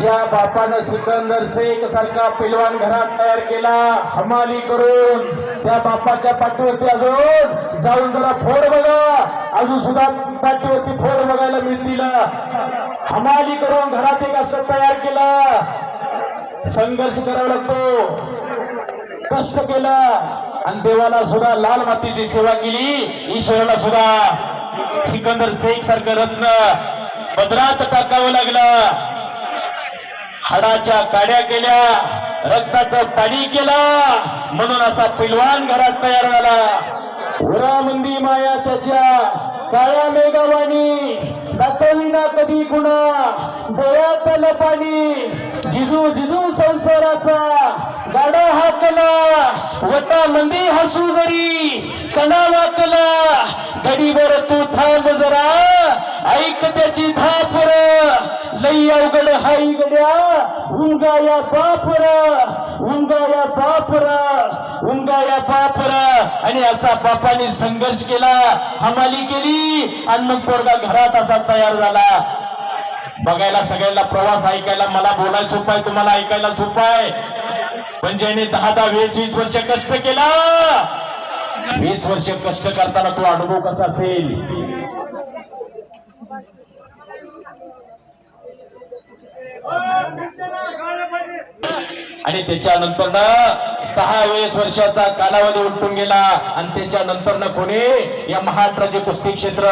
ज्या बापानं सिकंदर शेख सारखा पिलवान घरात तयार केला हमाली करून त्या बापाच्या पाठीवरती अजून जाऊन जरा फोड बघा. अजून सुद्धा पाठीवरती फोड बघायला मिळतील. हमाली करून घरात एक असं तयार केला. संघर्ष करावा लागतो. कष्ट केला. आणि देवाला सुद्धा लाल मातीची सेवा केली. ईश्वराला सुद्धा सिकंदर शेख सारखं रत्न पदरात टाकावं लागलं. हाडाच्या काड्या केल्या रक्ताचं पाणी केला म्हणून असा पिलवान घरात तयार झाला. उरामंदी माया त्याच्या काळ्या मेघावानी दाखविना कधी गुणा डोळ्यातलं पाणी जिजू जिजू संसाराचा गाडा हाकला वता मंदी हसू जरी कणा वाकला घडीवर तू थांब जरा अवघड हाई गड्या उंगा या बापर उंगा या बापर उंगा या बापर आणि असा बापाने संघर्ष केला हमाली केली आणि मग पोरगा घरात असा तयार झाला बघायला सगळ्यांना प्रवास ऐकायला मला बोलायला सोपं आहे तुम्हाला ऐकायला सोपं आहे पण ज्याने दहा दहा वीस वीस वर्ष कष्ट केला वीस वर्ष कष्ट करताना तो अनुभव कसा असेल आणि त्याच्यानंतर ना दहा वीस वर्षाचा कालावधी उलटून गेला. आणि त्याच्यानंतर ना कोणी? या महाराष्ट्राचे कुस्ती क्षेत्र.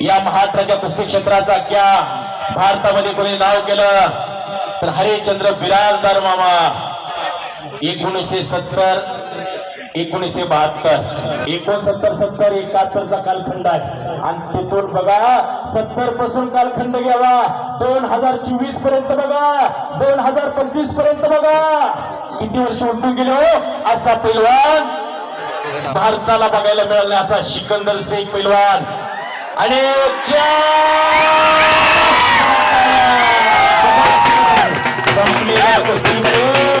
या महाराष्ट्राच्या कुस्ती क्षेत्राचा क्या भारतामध्ये कोणी नाव केलं? तर हरिश्चंद्र बिराजदार मामा. एकोणीसशे सत्तर एकोणीसशे बहात्तर. एकोणसत्तर सत्तर एकाहत्तरचा कालखंड आहे. आणि तिथून बघा सत्तरपासून कालखंड घ्यावा. दोन हजार चोवीसपर्यंत बघा. दोन हजार पंचवीसपर्यंत बघा. किती वर्ष उठून गेलो हो? असा पैलवान. भारताला बघायला मिळाला असा सिकंदर शेख पैलवान. आणि चार!